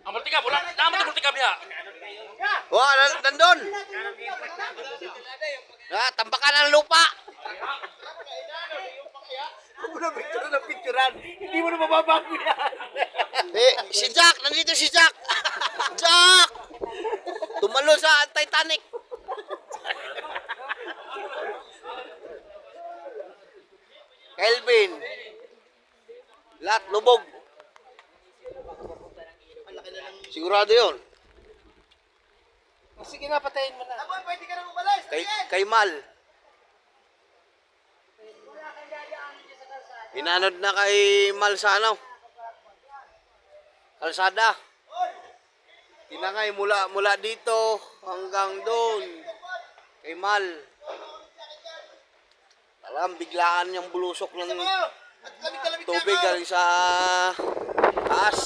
Ang multikab, wala. Naman ang multikab niya. Wah, nan- nandun. Ah, tambakan ng lupa. Kung na picture na picturean, hindi mo na mababago yan. Eh, si Jack, nandito si Jack. Jack! Tumalo sa Titanic. Kelvin. Lahat lubog. Sigurado yun. Sige na, patayin mo na. Ako, pwede ka na umalis. Kay, kay Mal. Inanod na kay Mal sa ano? Kalsada. Tinangay mula mula dito hanggang doon. Kay Mal. Alam, biglaan yung bulusok ng tubig galing sa taas.